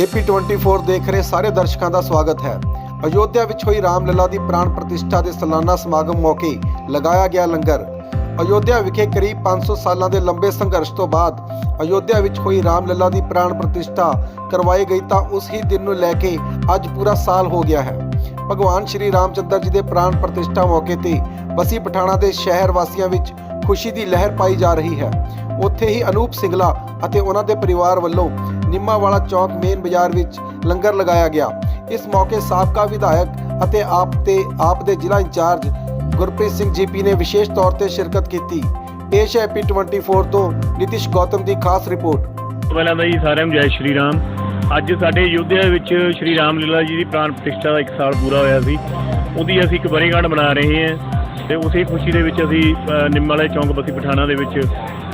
AP24 ਦੇਖ ਰਹੇ ਸਾਰੇ ਦਰਸ਼ਕਾਂ ਦਾ ਸਵਾਗਤ ਹੈ। ਅਯੋਧਿਆ ਵਿੱਚ ਹੋਈ ਰਾਮਲਲਾ ਦੀ ਪ੍ਰਾਣ ਪ੍ਰਤਿਸ਼ਠਾ ਦੇ ਸਾਲਾਨਾ ਸਮਾਗਮ ਮੌਕੇ ਲਗਾਇਆ ਗਿਆ ਲੰਗਰ। ਅਯੋਧਿਆ ਵਿਖੇ ਕਰੀਬ 500 ਸਾਲਾਂ ਦੇ ਲੰਬੇ ਸੰਘਰਸ਼ ਤੋਂ ਬਾਅਦ ਅਯੋਧਿਆ ਵਿੱਚ ਹੋਈ ਰਾਮਲਲਾ ਦੀ ਪ੍ਰਾਣ ਪ੍ਰਤਿਸ਼ਠਾ ਕਰਵਾਈ ਗਈ ਤਾਂ ਉਸ ਹੀ ਦਿਨ ਨੂੰ ਲੈ ਕੇ ਅੱਜ ਪੂਰਾ ਸਾਲ ਹੋ ਗਿਆ ਹੈ। ਭਗਵਾਨ ਸ਼੍ਰੀ ਰਾਮਚੰਦਰ ਜੀ ਦੇ ਪ੍ਰਾਣ ਪ੍ਰਤਿਸ਼ਠਾ ਮੌਕੇ ਤੇ ਬਸੀ ਪਠਾਣਾ ਦੇ ਸ਼ਹਿਰ ਵਾਸੀਆਂ ਵਿੱਚ ਖੁਸ਼ੀ ਦੀ ਲਹਿਰ ਪਾਈ ਜਾ ਰਹੀ ਹੈ। ਉੱਥੇ ਹੀ ਅਨੂਪ ਸਿੰਗਲਾ ਅਤੇ ਉਹਨਾਂ ਦੇ ਪਰਿਵਾਰ ਵੱਲੋਂ ਨਿੰਮਾਵਾਲਾ ਚੌਕ ਮੇਨ ਬਾਜ਼ਾਰ ਵਿੱਚ ਲੰਗਰ ਲਗਾਇਆ ਗਿਆ। ਇਸ ਮੌਕੇ ਸਾਬਕਾ ਵਿਧਾਇਕ ਅਤੇ ਆਪ ਤੇ ਆਪ ਦੇ ਜ਼ਿਲ੍ਹਾ ਇੰਚਾਰਜ ਗੁਰਪ੍ਰੀਤ ਸਿੰਘ ਜੀਪੀ ਨੇ ਵਿਸ਼ੇਸ਼ ਤੌਰ ਤੇ ਸ਼ਿਰਕਤ ਕੀਤੀ। ਪੇਸ਼ ਹੈ ਪੀ24 ਤੋਂ ਨਿਤਿਸ਼ ਗੌਤਮ ਦੀ ਖਾਸ ਰਿਪੋਰਟ। ਪਹਿਲਾਂ ਤਾਂ ਜੀ ਸਾਰਿਆਂ ਨੂੰ ਜੈ ਸ਼੍ਰੀ ਰਾਮ। ਅੱਜ ਸਾਡੇ ਯੋਧਿਆ ਵਿੱਚ ਸ਼੍ਰੀ ਰਾਮ ਲੀਲਾ ਜੀ ਦੀ ਪ੍ਰਾਣ ਪ੍ਰਤਿਸ਼ਠਾ ਦਾ 1 ਸਾਲ ਪੂਰਾ ਹੋਇਆ ਸੀ। ਉਹਦੀ ਅਸੀਂ ਇੱਕ ਵਰ੍ਹੇਗੰਢ ਮਨਾ ਰਹੇ ਹਾਂ। ਤੇ ਉਸੇ ਖੁਸ਼ੀ ਦੇ ਵਿੱਚ ਅਸੀਂ ਅ, ਨਿੰਮ ਵਾਲੇ ਚੌਂਕ ਬਸੀ ਪਠਾਣਾ ਦੇ ਵਿੱਚ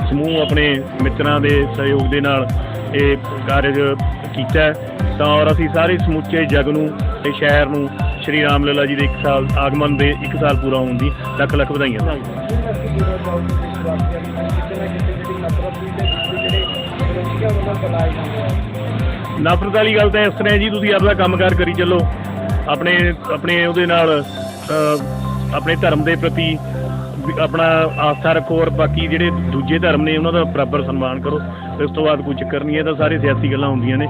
ਸਮੂਹ ਆਪਣੇ ਮਿੱਤਰਾਂ ਦੇ ਸਹਿਯੋਗ ਦੇ ਨਾਲ ਇਹ ਕਾਰਜ ਕੀਤਾ ਤਾਂ ਔਰ ਅਸੀਂ ਸਾਰੇ ਸਮੁੱਚੇ ਜਗ ਨੂੰ ਤੇ ਸ਼ਹਿਰ ਨੂੰ ਸ਼੍ਰੀ ਰਾਮ ਲੀਲਾ ਜੀ ਦੇ 1 ਸਾਲ ਆਗਮਨ ਦੇ 1 ਸਾਲ ਪੂਰਾ ਹੋਣ ਦੀ ਲੱਖ ਲੱਖ ਵਧਾਈਆਂ ਨਫ਼ਰਤ ਵਾਲੀ ਗੱਲ ਤਾਂ ਇਸ ਤਰ੍ਹਾਂ ਜੀ ਤੁਸੀਂ ਆਪਦਾ ਕੰਮਕਾਰ ਕਰੀ ਚੱਲੋ। ਆਪਣੇ ਆਪਣੇ ਉਹਦੇ ਨਾਲ ਆਪਣੇ ਧਰਮ ਦੇ ਪ੍ਰਤੀ ਆਪਣਾ ਆਸਥਾ ਰੱਖੋ ਔਰ ਬਾਕੀ ਜਿਹੜੇ ਦੂਜੇ ਧਰਮ ਨੇ ਉਹਨਾਂ ਦਾ ਬਰਾਬਰ ਸਨਮਾਨ ਕਰੋ। ਇਸ ਤੋਂ ਬਾਅਦ ਕੋਈ ਚੱਕਰ ਨਹੀਂ ਹੈ ਤਾਂ ਸਾਰੇ ਸਿਆਸੀ ਗੱਲਾਂ ਹੁੰਦੀਆਂ ਨੇ।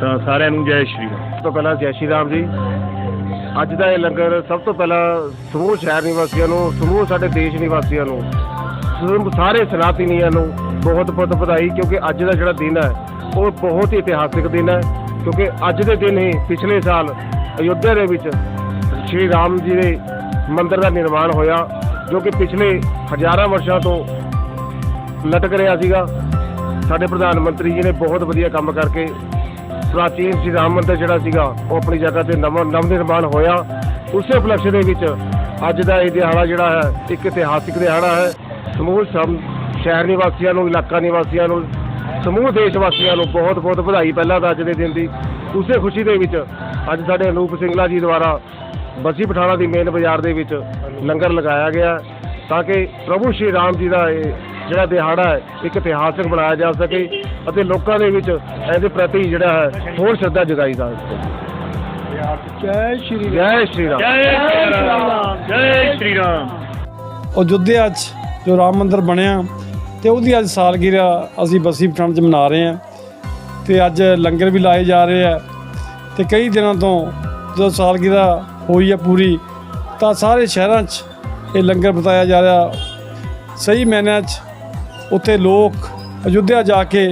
ਤਾਂ ਸਾਰਿਆਂ ਨੂੰ ਜੈ ਸ਼੍ਰੀ ਰਾਮ। ਸਭ ਤੋਂ ਪਹਿਲਾਂ ਜੈ ਸ਼੍ਰੀ ਰਾਮ ਜੀ। ਅੱਜ ਦਾ ਇਹ ਲੰਗਰ ਸਭ ਤੋਂ ਪਹਿਲਾਂ ਸਮੂਹ ਸ਼ਹਿਰ ਨਿਵਾਸੀਆਂ ਨੂੰ, ਸਮੂਹ ਸਾਡੇ ਦੇਸ਼ ਨਿਵਾਸੀਆਂ ਨੂੰ ਸਾਰੇ ਸਨਾਤਨੀਆਂ ਨੂੰ ਬਹੁਤ ਬਹੁਤ ਵਧਾਈ ਕਿਉਂਕਿ ਅੱਜ ਦਾ ਜਿਹੜਾ ਦਿਨ ਹੈ, ਉਹ ਬਹੁਤ ਹੀ ਇਤਿਹਾਸਿਕ ਦਿਨ ਹੈ। ਕਿਉਂਕਿ ਅੱਜ ਦੇ ਦਿਨ ਹੀ ਪਿਛਲੇ ਸਾਲ ਅਯੋਧਿਆ ਦੇ ਵਿੱਚ ਸ਼੍ਰੀ ਰਾਮ ਜੀ ਦੇ ਮੰਦਿਰ ਦਾ ਨਿਰਮਾਣ ਹੋਇਆ, ਜੋ ਕਿ ਪਿਛਲੇ ਹਜ਼ਾਰਾਂ ਵਰਸ਼ਾਂ ਤੋਂ ਲਟਕ ਰਿਹਾ ਸੀਗਾ। ਸਾਡੇ ਪ੍ਰਧਾਨ ਮੰਤਰੀ ਜੀ ਨੇ ਬਹੁਤ ਵਧੀਆ ਕੰਮ ਕਰਕੇ ਪ੍ਰਾਚੀਨ ਸ਼੍ਰੀ ਰਾਮ ਮੰਦਿਰ ਜਿਹੜਾ ਸੀਗਾ, ਉਹ ਆਪਣੀ ਜਗ੍ਹਾ ਤੇ ਨਵਾਂ ਨਵ ਨਿਰਮਾਣ ਹੋਇਆ। ਉਸੇ ਉਪਲਕਸ਼ ਦੇ ਵਿੱਚ ਅੱਜ ਦਾ ਇਹ ਦਿਹਾੜਾ ਜਿਹੜਾ ਹੈ, ਇੱਕ ਇਤਿਹਾਸਿਕ ਦਿਹਾੜਾ ਹੈ। ਸਮੂਹ ਸਮ ਸ਼ਹਿਰ ਨਿਵਾਸੀਆਂ ਨੂੰ, ਇਲਾਕਾ ਨਿਵਾਸੀਆਂ ਨੂੰ, ਸਮੂਹ ਦੇਸ਼ ਵਾਸੀਆਂ ਨੂੰ ਬਹੁਤ ਬਹੁਤ ਵਧਾਈ ਪਹਿਲਾਂ ਤਾਂ ਅੱਜ ਦੇ ਦਿਨ ਦੀ। ਉਸੇ ਖੁਸ਼ੀ ਦੇ ਵਿੱਚ ਅੱਜ ਸਾਡੇ ਅਨੂਪ ਸਿੰਘਲਾ ਜੀ ਦੁਆਰਾ ਬਸੀ ਪਠਾਣਾ ਦੀ ਮੇਨ ਬਾਜ਼ਾਰ ਦੇ ਵਿੱਚ ਲੰਗਰ ਲਗਾਇਆ ਗਿਆ ਤਾਂ ਕਿ ਪ੍ਰਭੂ ਸ਼੍ਰੀ ਰਾਮ ਜੀ ਦਾ ਇਹ ਜਿਹੜਾ ਦਿਹਾੜਾ ਹੈ ਇੱਕ ਇਤਿਹਾਸਕ ਬਣਾਇਆ ਜਾ ਸਕੇ ਅਤੇ ਲੋਕਾਂ ਦੇ ਵਿੱਚ ਇਹਦੇ ਪ੍ਰਤੀ ਜਿਹੜਾ ਹੈ ਹੋਰ ਸ਼ਰਧਾ ਜਗਾਈ ਜਾ ਸਕੇ। ਜੈ ਸ਼੍ਰੀ ਜੈ ਸ਼੍ਰੀ ਰਾਮ। ਜੈ ਸ਼੍ਰੀ ਰਾਮ। ਜੈ ਸ਼੍ਰੀ ਰਾਮ। ਅਯੁੱਧਿਆ 'ਚ ਜੋ ਰਾਮ ਮੰਦਿਰ ਬਣਿਆ ਤੇ ਉਹਦੀ ਅੱਜ ਸਾਲਗਿਰਾ ਅਸੀਂ ਬਸੀ ਪਠਾਣ 'ਚ ਮਨਾ ਰਹੇ ਹਾਂ ਤੇ ਅੱਜ ਲੰਗਰ ਵੀ ਲਾਏ ਜਾ ਰਹੇ ਆ ਤੇ ਕਈ ਦਿਨਾਂ ਤੋਂ ਜਦੋਂ ਸਾਲਗਿਰਾ ਹੋਈ ਹੈ ਪੂਰੀ, ਤਾਂ ਸਾਰੇ ਸ਼ਹਿਰਾਂ 'ਚ ਇਹ ਲੰਗਰ ਬਤਾਇਆ ਜਾ ਰਿਹਾ। ਸਹੀ ਮੈਨਿਆਂ 'ਚ ਉੱਥੇ ਲੋਕ ਅਯੁੱਧਿਆ ਜਾ ਕੇ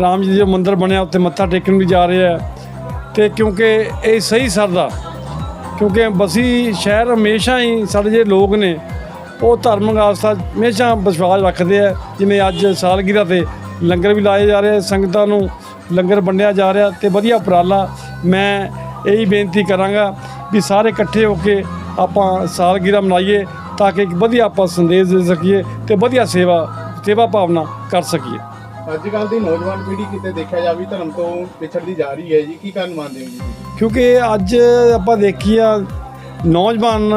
ਰਾਮ ਜੀ ਦਾ ਜੋ ਮੰਦਿਰ ਬਣਿਆ, ਉੱਥੇ ਮੱਥਾ ਟੇਕਣ ਵੀ ਜਾ ਰਹੇ ਆ ਤੇ ਕਿਉਂਕਿ ਇਹ ਸਹੀ ਸਰਦਾ, ਕਿਉਂਕਿ ਬਸੀ ਸ਼ਹਿਰ ਹਮੇਸ਼ਾ ਹੀ ਸਾਡੇ ਜਿਹੜੇ ਲੋਕ ਨੇ, ਉਹ ਧਾਰਮਿਕ ਆਸਥਾ ਹਮੇਸ਼ਾ ਵਿਸ਼ਵਾਸ ਰੱਖਦੇ ਆ ਜਿਵੇਂ ਅੱਜ ਸਾਲਗਿਰਾ ਤੇ ਲੰਗਰ ਵੀ ਲਾਏ ਜਾ ਰਹੇ, ਸੰਗਤਾਂ ਨੂੰ ਲੰਗਰ ਵੰਡਿਆ ਜਾ ਰਿਹਾ ਤੇ ਵਧੀਆ ਉਪਰਾਲਾ। ਮੈਂ ਇਹੀ ਬੇਨਤੀ ਕਰਾਂਗਾ ਵੀ ਸਾਰੇ ਇਕੱਠੇ ਹੋ ਕੇ ਆਪਾਂ ਸਾਲਗਿਰਾ ਮਨਾਈਏ ਤਾਂ ਕਿ ਇੱਕ ਵਧੀਆ ਆਪਾਂ ਸੰਦੇਸ਼ ਦੇ ਸਕੀਏ ਤੇ ਵਧੀਆ ਸੇਵਾ ਸੇਵਾ ਭਾਵਨਾ ਕਰ ਸਕੀਏ। ਅੱਜ ਕੱਲ ਦੀ ਨੌਜਵਾਨ ਪੀੜ੍ਹੀ ਕਿਤੇ ਦੇਖਿਆ ਜਾਵੇ ਧਰਮ ਤੋਂ ਵਿਛੜਦੀ ਜਾ ਰਹੀ ਹੈ ਜੀ। ਕੀ ਕਾਰਨ ਮੰਨਦੇ ਹੋ ਜੀ ਕਿਉਂਕਿ ਅੱਜ ਆਪਾਂ ਦੇਖੀਆ ਨੌਜਵਾਨ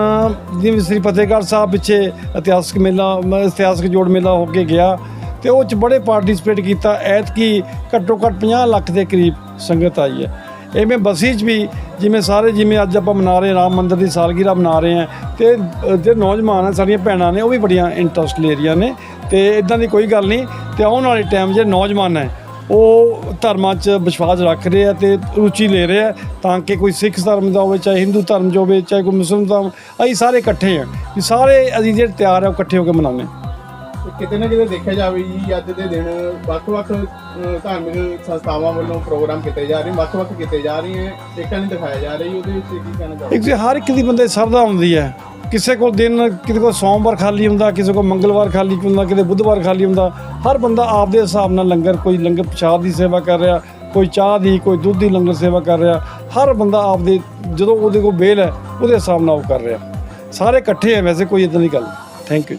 ਜਿਵੇਂ ਸ੍ਰੀ ਫਤਿਹਗੜ੍ਹ ਸਾਹਿਬ ਪਿੱਛੇ ਇਤਿਹਾਸਕ ਮੇਲਾ ਇਤਿਹਾਸਕ ਜੋੜ ਮੇਲਾ ਹੋ ਕੇ ਗਿਆ ਤੇ ਉਹ ਚ ਬੜੇ ਪਾਰਟਿਸਿਪੇਟ ਕੀਤਾ। ਐਤਕੀ ਘੱਟੋ ਘੱਟ 50 ਲੱਖ ਦੇ ਕਰੀਬ ਸੰਗਤ ਆਈ ਹੈ। ਇਵੇਂ ਬਸੀ 'ਚ ਵੀ ਜਿਵੇਂ ਸਾਰੇ ਜਿਵੇਂ ਅੱਜ ਆਪਾਂ ਮਨਾ ਰਹੇ ਰਾਮ ਮੰਦਿਰ ਦੀ ਸਾਲਗਿਰਾ ਮਨਾ ਰਹੇ ਆ ਤੇ ਅ, ਜਿਹੜੇ ਨੌਜਵਾਨ ਆ ਸਾਡੀਆਂ ਭੈਣਾਂ ਨੇ ਉਹ ਵੀ ਬੜੀਆਂ ਇੰਟਰਸਟ ਲੈ ਰਹੀਆਂ ਨੇ ਤੇ ਇਦਾਂ ਦੀ ਕੋਈ ਗੱਲ ਨਹੀਂ ਤੇ ਆਉਣ ਵਾਲੇ ਟਾਈਮ ਜਿਹੜੇ ਨੌਜਵਾਨ ਹੈ ਉਹ ਧਰਮਾਂ 'ਚ ਵਿਸ਼ਵਾਸ ਰੱਖ ਰਹੇ ਆ ਤੇ ਰੁਚੀ ਲੈ ਰਹੇ ਆ ਤਾਂ ਕਿ ਕੋਈ ਸਿੱਖ ਧਰਮ ਦਾ ਹੋਵੇ ਚਾਹੇ ਹਿੰਦੂ ਧਰਮ ਦਾ ਹੋਵੇ ਚਾਹੇ ਕੋਈ ਮੁਸਲਮਾਨ ਧਰਮ ਅਸੀਂ ਸਾਰੇ ਇਕੱਠੇ ਆ। ਸਾਰੇ ਅਸੀਂ ਜਿਹੜੇ ਤਿਆਰ ਆ ਉਹ ਇਕੱਠੇ ਹੋ ਕੇ ਮਨਾਉਂਦੇ ਕਿਤੇ ਨਾ ਕਿਤੇ ਦੇਖਿਆ ਜਾਵੇ ਜੀ, ਅੱਜ ਦੇ ਦਿਨ ਵੱਖ-ਵੱਖ ਧਾਰਮਿਕ ਸੰਸਥਾਵਾਂ ਵੱਲੋਂ ਪ੍ਰੋਗਰਾਮ ਕੀਤੇ ਜਾ ਰਹੇ ਵੱਖ-ਵੱਖ ਕੀਤੇ ਜਾ ਰਹੇ ਹੈ ਏਕਾ ਨਹੀਂ ਦਿਖਾਇਆ ਜਾ ਰਹੀ ਉਹਦੇ ਵਿੱਚ ਕੀ ਕਹਿਣਾ ਚਾਹੋਗੇ? ਇੱਕ ਤੇ ਹਰ ਇੱਕ ਦੀ ਬੰਦੇ ਸ਼ਰਧਾ ਹੁੰਦੀ ਹੈ। ਕਿਸੇ ਕੋਲ ਦਿਨ, ਕਿਸੇ ਕੋਲ ਸੋਮਵਾਰ ਖਾਲੀ ਹੁੰਦਾ, ਕਿਸੇ ਕੋਲ ਮੰਗਲਵਾਰ ਖਾਲੀ ਹੁੰਦਾ ਕਿਤੇ ਬੁੱਧਵਾਰ ਖਾਲੀ ਹੁੰਦਾ, ਹਰ ਬੰਦਾ ਆਪਦੇ ਹਿਸਾਬ ਨਾਲ ਲੰਗਰ, ਕੋਈ ਲੰਗਰ ਪ੍ਰਸ਼ਾਦ ਦੀ ਸੇਵਾ ਕਰ ਰਿਹਾ, ਕੋਈ ਚਾਹ ਦੀ, ਕੋਈ ਦੁੱਧ ਦੀ ਲੰਗਰ ਸੇਵਾ ਕਰ ਰਿਹਾ, ਹਰ ਬੰਦਾ ਆਪਦੇ, ਜਦੋਂ ਉਹਦੇ ਕੋਲ ਬੇਲ ਹੈ, ਉਹਦੇ ਹਿਸਾਬ ਨਾਲ ਉਹ ਕਰ ਰਿਹਾ। ਸਾਰੇ ਇਕੱਠੇ ਹੈ ਵੈਸੇ, ਕੋਈ ਇਦਾਂ ਦੀ ਗੱਲ ਥੈਂਕ ਯੂ